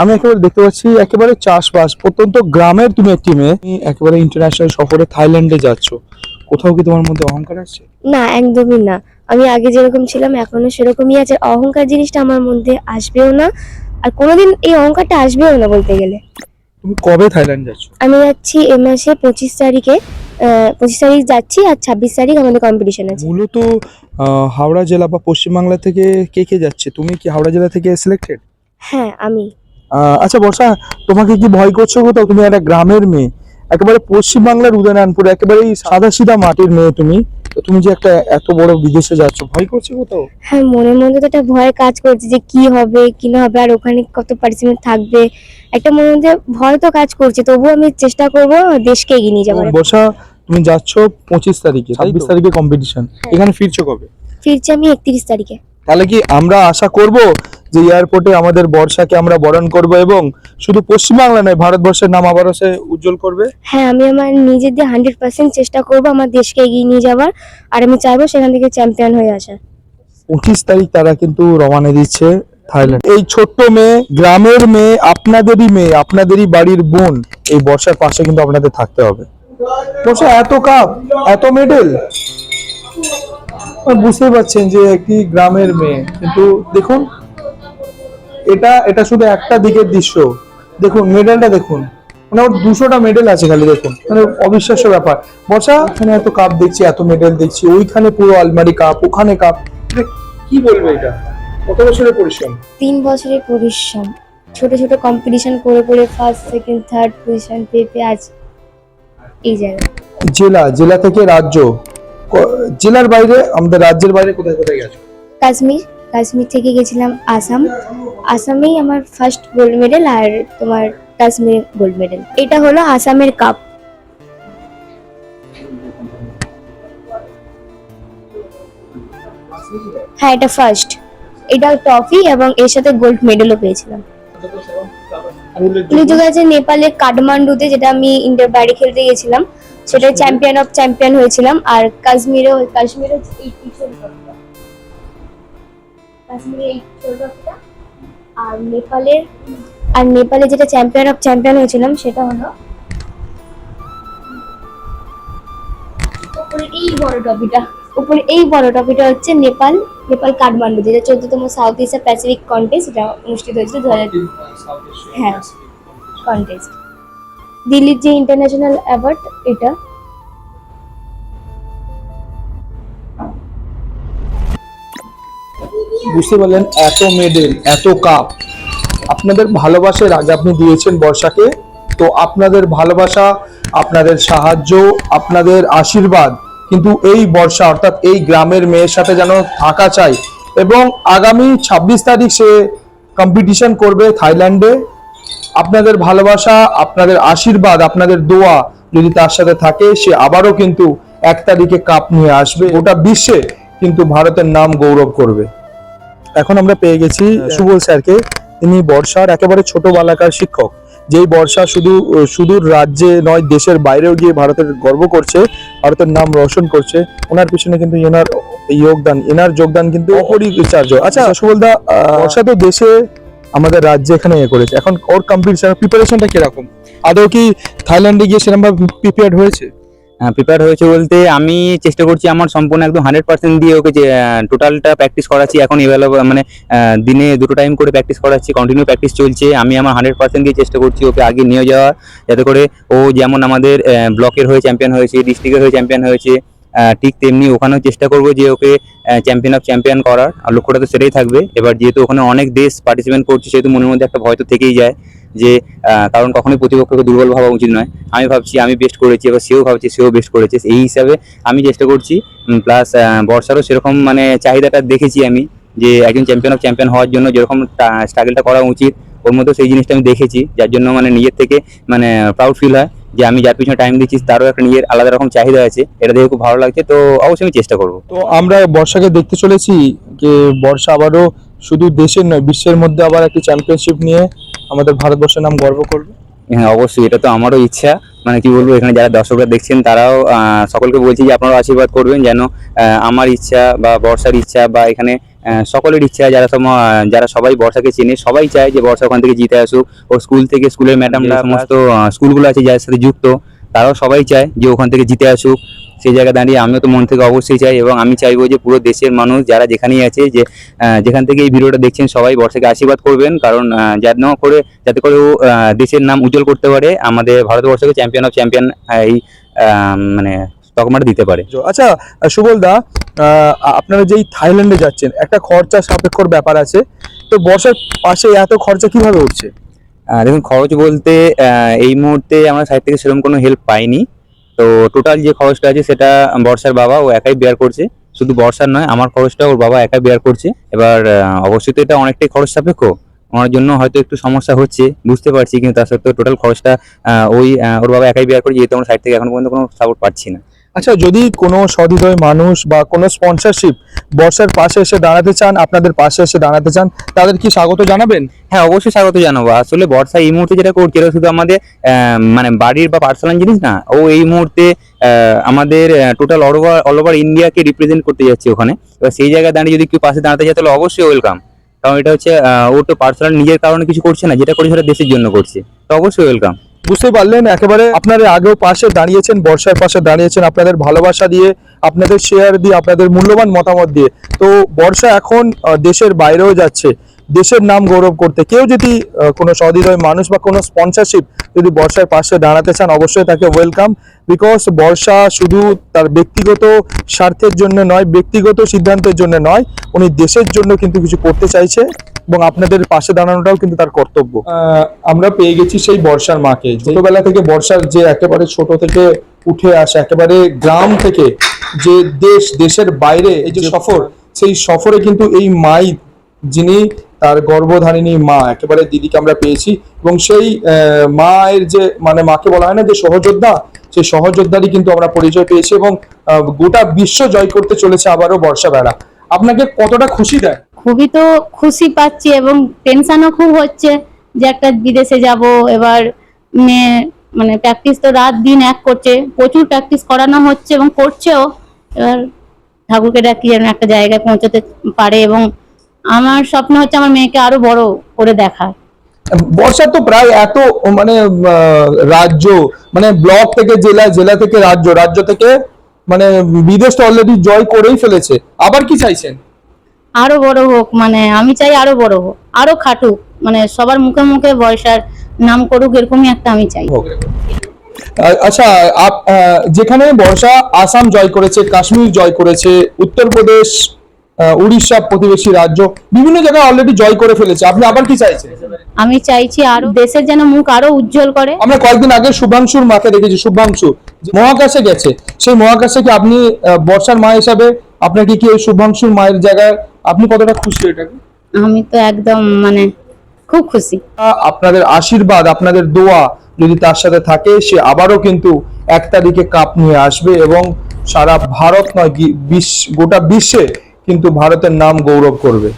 আমি একেবারে দেখতে পাচ্ছি একেবারে চাষবাস। প্রত্যন্ত গ্রামের তুমি একটি মেয়ে। তুমি একেবারে ইন্টারন্যাশনাল সফরে থাইল্যান্ডে যাচ্ছ। কোথাও কি তোমার মধ্যে অহংকার আসছে না একদমই না। আমি আগে যেরকম ছিলাম এখনও সেরকমই আছে। অহংকার জিনিসটা আমার মধ্যে আসবেও না। আর কোনোদিন এই অহংকারটা আসবেও না বলতে গেলে। তুমি কবে থাইল্যান্ড যাচ্ছ? আমি যাচ্ছি এ মাসে পঁচিশ তারিখে। পঁচিশ তারিখ যাচ্ছি আর ছাব্বিশ তারিখ আমাদের কম্পিটিশন আছে। মূলত হাওড়া জেলা বা পশ্চিমবাংলা থেকে কে কে যাচ্ছে? তুমি কি হাওড়া জেলা থেকে সিলেক্টেড হ্যাঁ আমি। আচ্ছা বর্ষা তোমাকে কি ভয় করছ কোথাও? তুমি একটা গ্রামের মেয়ে। একেবারে পশ্চিমবাংলার উদয়নারায়ণপুর একেবারে সাদা সিধা মাটির মেয়ে তুমি। তো তুমি যে একটা এত বড় বিদেশে যাচ্ছ ভয় করছে কোথাও? হ্যাঁ মনের মধ্যে তো একটা ভয় কাজ করছে যে কি হবে কি না হবে আর ওখানে কত পার্সেন্ট থাকবে। একটা মনের মধ্যে ভয় তো কাজ করছে তবুও আমি চেষ্টা করব দেশকে এগিয়ে নিয়ে যাবার। বর্ষা তুমি যাচ্ছ পঁচিশ তারিখে ছাব্বিশ তারিখে কম্পিটিশন এখানে ফিরছো কবে? ফিরছি আমি একত্রিশ তারিখে। তাহলে কি আমরা আশা করব যে এয়ারপোর্টে আমাদের বর্ষাকে আমরা বরণ করব এবং শুধু পশ্চিমবাংলা নয় ভারতবর্ষের নাম আবারও সে উজ্জ্বল করবে। হ্যাঁ আমি আমার নিজের দিয়ে হান্ড্রেড পার্সেন্ট চেষ্টা করব আমার দেশকে এগিয়ে নিয়ে যাওয়ার আর আমি চাইব সেখান থেকে চ্যাম্পিয়ন হয়ে আসার। পঁচিশ তারিখ তারা কিন্তু রওনা দিচ্ছে থাইল্যান্ড। এই ছোট্ট মেয়ে গ্রামের মেয়ে আপনাদেরই মেয়ে আপনাদেরই বাড়ির বোন এই বর্ষার পাশে কিন্তু আপনাদের থাকতে হবে। বর্ষা এত কাপ এত মেডেল বুঝতে পারছেন যে একটি গ্রামের মেয়ে কিন্তু দেখুন এটা এটা শুধু একটা দিকের দৃশ্য। দেখুন মেডেলটা দেখুন। মানে ওর দুশোটা মেডেল আছে খালি দেখুন। মানে অবিশ্বাস্য ব্যাপার। বর্ষা এখানে এত কাপ দেখছি এত মেডেল দেখছি। ওইখানে পুরো আলমারি কাপ ওখানে কাপ কি বলবে এটা? কত বছরের পরিশ্রম? তিন বছরের পরিশ্রম। ছোট ছোট কম্পিটিশন করে করে ফার্স্ট সেকেন্ড থার্ড পজিশন পেয়ে পেয়ে আজ এই জায়গায়। জেলা জেলা থেকে রাজ্য। জেলার বাইরে আমাদের রাজ্যের বাইরে কোথায় কোথায় গেছো? কাশ্মীর। কাশ্মীর থেকে গেছিলাম আসাম। আসামেই আমার ফার্স্ট গোল্ড মেডেল আর তোমার কাশ্মীর গোল্ড মেডেল এটা হলো আসামের কাপ হ্যাঁ এটা ফার্স্ট এটা ট্রফি এবং এর সাথে গোল্ড মেডেলও পেয়েছিলাম উল্লেখযোগ্য আছে নেপালের কাঠমান্ডুতে যেটা আমি ইন্ডিয়ার বাইরে খেলতে গেছিলাম সেটা চ্যাম্পিয়ন অফ চ্যাম্পিয়ন হয়েছিলাম আর কাশ্মীরে এই কাশ্মীরে এই ট্রফিটা আর নেপালের আর নেপালে যেটা চ্যাম্পিয়ন অফ চ্যাম্পিয়ন হয়েছিলাম সেটা হলো উপরে এই বড় ট্রফিটা। উপরে এই বড় ট্রফিটা হচ্ছে নেপাল নেপাল কাঠমান্ডু যেটা চোদ্দতম সাউথ এশিয়া প্যাসিফিক কন্টেস্ট এটা অনুষ্ঠিত হয়েছিল দু হাজার হ্যাঁ কন্টেস্ট দিল্লির যে ইন্টারন্যাশনাল অ্যাওয়ার্ড এটা বুঝতে পারলেন, এত মেডেল, এত কাপ আপনাদের ভালোবাসার আগে আপনি দিয়েছেন বর্ষাকে, তো আপনাদের ভালোবাসা, আপনাদের সাহায্য, আপনাদের আশীর্বাদ, কিন্তু এই বর্ষা, অর্থাৎ এই গ্রামের মেয়ের সাথে যেন থাকা চাই। এবং আগামী ছাব্বিশ তারিখ সে কম্পিটিশন করবে থাইল্যান্ডে। আপনাদের ভালোবাসা, আপনাদের আশীর্বাদ, আপনাদের দোয়া যদি তার সাথে থাকে, সে আবারও কিন্তু এক তারিখে কাপ নিয়ে আসবে। ওটা বিশ্বে কিন্তু ভারতের নাম গৌরব করবে। এখন আমরা পেয়ে গেছি সুবল স্যারকে। তিনি বর্ষার একেবারে ছোট বালাকার শিক্ষক। যেই বর্ষা শুধু সুদূর রাজ্যে নয় দেশের বাইরেও গিয়ে ভারতের গর্ব করছে ভারতের নাম রোশন করছে। ওনার পিছনে কিন্তু এনার যোগদান এনার যোগদান কিন্তু অপরিচার্য আচ্ছা সুবলদা আহ, বর্ষা তো দেশে আমাদের রাজ্যে এখানে ইয়ে করেছে। এখন ওর কম্পিটিশন প্রিপারেশনটা কীরকম? আদৌ কি থাইল্যান্ডে গিয়ে সেরকম ভাবে প্রিপেয়ার্ড হয়েছে? প্রিপেয়ার হয়েছে বলতে আমি চেষ্টা করছি আমার সম্পূর্ণ একদম হান্ড্রেড পার্সেন্ট দিয়ে ওকে যে টোটালটা প্র্যাকটিস করাচ্ছি। এখন এভেলেবল মানে দিনে দুটো টাইম করে প্র্যাকটিস করাচ্ছি। কন্টিনিউ প্র্যাকটিস চলছে। আমি আমার হান্ড্রেড পার্সেন্ট দিয়ে চেষ্টা করছি ওকে আগে নিয়ে যাওয়ার যাতে করে ও যেমন আমাদের ব্লকের হয়ে চ্যাম্পিয়ন হয়েছে ডিস্ট্রিক্টের হয়ে চ্যাম্পিয়ন হয়েছে ঠিক তেমনি ওখানেও চেষ্টা করব যে ওকে চ্যাম্পিয়ন অফ চ্যাম্পিয়ন করার। আর লক্ষ্যটা তো সেটাই থাকবে। এবার যেহেতু ওখানে অনেক দেশ পার্টিসিপেন্ট করছে, সেহেতু মনের মধ্যে একটা ভয় তো থেকেই যায়। যে কারণ কখনোই প্রতিপক্ষকে দুর্বল ভাবা উচিত নয়। আমি ভাবছি, আমি বেস্ট করেছি, এবার সেও ভাবছে, সেও বেস্ট করেছে। এই হিসাবে আমি চেষ্টা করছি প্লাস বর্ষারও সেরকম মানে চাহিদাটা দেখেছি আমি, যে একজন চ্যাম্পিয়ন অফ চ্যাম্পিয়ন হওয়ার জন্য যেরকম স্ট্রাগলটা করা উচিত, ওর মধ্যেও সেই জিনিসটা আমি দেখেছি, যার জন্য মানে নিজের থেকে মানে প্রাউড ফিল হয় যে আমি যার পিছনে টাইম দিচ্ছি, তারও একটা নিজের আলাদা রকম চাহিদা আছে, এটা দেখে খুব ভালো লাগছে। তো অবশ্যই আমি চেষ্টা করব। তো আমরা বর্ষাকে দেখতে চলেছি, যে বর্ষা আবারও শুধু দেশের নয় বিশ্বের মধ্যে আবার একটি চ্যাম্পিয়নশিপ নিয়ে আমাদের ভারতবর্ষের নাম গর্ব করবে। হ্যাঁ অবশ্যই এটা তো আমারও ইচ্ছা। মানে কি বলব এখানে যারা দর্শকরা দেখছেন তারাও সকলকে বলছি যে আপনারা আশীর্বাদ করবেন যেন আমার ইচ্ছা বা বর্ষার ইচ্ছা বা এখানে সকলের ইচ্ছা যারা যারা সবাই বর্ষাকে চেনে সবাই চায় যে বর্ষা ওখান থেকে জিতে আসুক। ও স্কুল থেকে স্কুলের ম্যাডামরা সমস্ত স্কুলগুলো আছে যার সাথে যুক্ত তারাও সবাই চায় যে ওখান থেকে জিতে আসুক। সেই জায়গায় দাঁড়িয়ে আমিও তো মন থেকে অবশ্যই চাই এবং আমি চাইব যে পুরো দেশের মানুষ যারা যেখানেই আছে যে যেখান থেকে এই ভিডিওটা দেখছেন সবাই বর্ষাকে আশীর্বাদ করবেন। কারণ যেন করে যাতে করে ও দেশের নাম উজ্জ্বল করতে পারে আমাদের ভারতবর্ষকে চ্যাম্পিয়ন অফ চ্যাম্পিয়ন এই মানে তকমাটা দিতে পারে। আচ্ছা সুবল দা আপনারা যেই থাইল্যান্ডে যাচ্ছেন একটা খরচা সাপেক্ষর ব্যাপার আছে। তো বর্ষার পাশে এত খরচা কীভাবে উঠছে দেখুন খরচ বলতে এই মুহূর্তে আমরা সাইড থেকে সেরকম কোনো হেল্প পাইনি। তো টোটাল যে খরচটা আছে সেটা বর্ষার বাবা ও একাই বেয়ার করছে। শুধু বর্ষার নয়, আমার খরচটা ওর বাবা একাই বেয়ার করছে। এবার অবশ্যই তো এটা অনেকটাই খরচ সাপেক্ষ। ওনার জন্য হয়তো একটু সমস্যা হচ্ছে, বুঝতে পারছি, কিন্তু তার সত্ত্বেও টোটাল খরচটা ওই ওর বাবা একাই বেয়ার করে যেহেতু আমার সাইড থেকে এখন পর্যন্ত কোনো সাপোর্ট পাচ্ছি না। আচ্ছা যদি কোনো সহৃদয় মানুষ বা কোনো স্পন্সরশিপ বর্ষার পাশে এসে দাঁড়াতে চান, আপনাদের পাশে এসে দাঁড়াতে চান, তাদের কি স্বাগত জানাবেন? হ্যাঁ অবশ্যই স্বাগত জানাব। আসলে বর্ষা এই মুহূর্তে যেটা করছে শুধু আমাদের মানে বাড়ির বা পার্সোনাল জিনিস না, ও এই মুহূর্তে আমাদের total all over all over ইন্ডিয়াকে রিপ্রেজেন্ট করতে যাচ্ছে ওখানে। এবার সেই জায়গায় দাঁড়িয়ে যদি কেউ পাশে দাঁড়াতে যায় তাহলে অবশ্যই ওয়েলকাম কারণ এটা হচ্ছে ও তো পার্সোনাল নিজের কারণে কিছু করছে না, যেটা করছে সেটা দেশের জন্য করছে। তো অবশ্যই ওয়েলকাম বুঝতে পারলেন, একেবারে আপনার আগেও পাশে দাঁড়িয়েছেন, বর্ষার পাশে দাঁড়িয়েছেন আপনাদের ভালোবাসা দিয়ে, আপনাদের শেয়ার দিয়ে, আপনাদের মূল্যবান মতামত দিয়ে। তো বর্ষা এখন দেশের বাইরেও যাচ্ছে। দেশের নাম গৌরব করতে। কেউ যদি কোনো সহৃদয় মানুষ বা কোনো স্পন্সরশিপ যদি বর্ষার পাশে দাঁড়াতে চান, অবশ্যই তাকে ওয়েলকাম বিকজ বর্ষা শুধু তার ব্যক্তিগত স্বার্থের জন্য নয়, ব্যক্তিগত সিদ্ধান্তের জন্য নয়, উনি দেশের জন্য কিন্তু কিছু করতে চাইছে এবং আপনাদের পাশে দাঁড়ানোটাও কিন্তু তার কর্তব্য। আমরা পেয়ে গেছি সেই বর্ষার মাকে। ছোটবেলা থেকে বর্ষার যে একেবারে ছোট থেকে উঠে আসা, একেবারে গ্রাম থেকে যে দেশ, দেশের বাইরে, এই যে সফর, সেই সফরে কিন্তু এই মাই যিনি তার গর্ভধারিণী মা, একেবারে দিদিকে আমরা পেয়েছি এবং সেই মায়ের যে মানে মাকে বলা হয় না যে সহযোদ্ধা, সেই সহযোদ্ধারই কিন্তু আমরা পরিচয় পেয়েছি এবং গোটা বিশ্ব জয় করতে চলেছে আবারও বর্ষা বেড়া আপনাকে কতটা খুশি দেয়? খুবই তো খুশি পাচ্ছি এবং টেনশনও খুব হচ্ছে যে একটা বিদেশে যাব, এবার মানে প্র্যাকটিস তো রাত দিন এক করছে, প্রচুর প্র্যাকটিস করানো হচ্ছে এবং করছেও, এবার ঠাকুরকে ডাকি যেন একটা জায়গায় পৌঁছতে পারে এবং আমার স্বপ্ন হচ্ছে আমার মেয়েকে আরও বড় করে দেখা বর্ষা তো প্রায় এত মানে রাজ্য মানে ব্লক থেকে জেলা জেলা থেকে রাজ্য রাজ্য থেকে মানে বিদেশ তো অলরেডি জয় করেই ফেলেছে। আবার কি চাইছেন? আরও বড় হোক মানে আমি চাই আরও বড় হোক আরও খাটুক মানে সবার মুখে মুখে বয়সার নাম করুক এরকমই একটা আমি চাই। আচ্ছা আপ- যেখানে বর্ষা আসাম জয় করেছে কাশ্মীর জয় করেছে উত্তরপ্রদেশ উড়িষ্যা প্রতিবেশী রাজ্য বিভিন্ন জায়গায় অলরেডি জয় করে ফেলেছে। আপনি আবার কি চাইছেন? আমি চাইছি আরও দেশের যেন মুখ আরও উজ্জ্বল করে। আমরা কয়েকদিন আগে শুভাংশুর মাকে দেখেছি শুভাংশু মহাকাশে গেছে। সেই মহাকাশে কি আপনি বর্ষার মা হিসাবে আপনাকে কি ওই শুভাংশুর মায়ের জায়গায় আপনি কতটা খুশি এটাকে? আমি তো একদম মানে খুব খুশি। আপনাদের আশীর্বাদ আপনাদের দোয়া যদি তার সাথে থাকে সে আবারও কিন্তু এক তারিখে কাপ নিয়ে আসবে এবং সারা ভারত নয় গোটা বিশ্বে কিন্তু ভারতের নাম গৌরব করবে।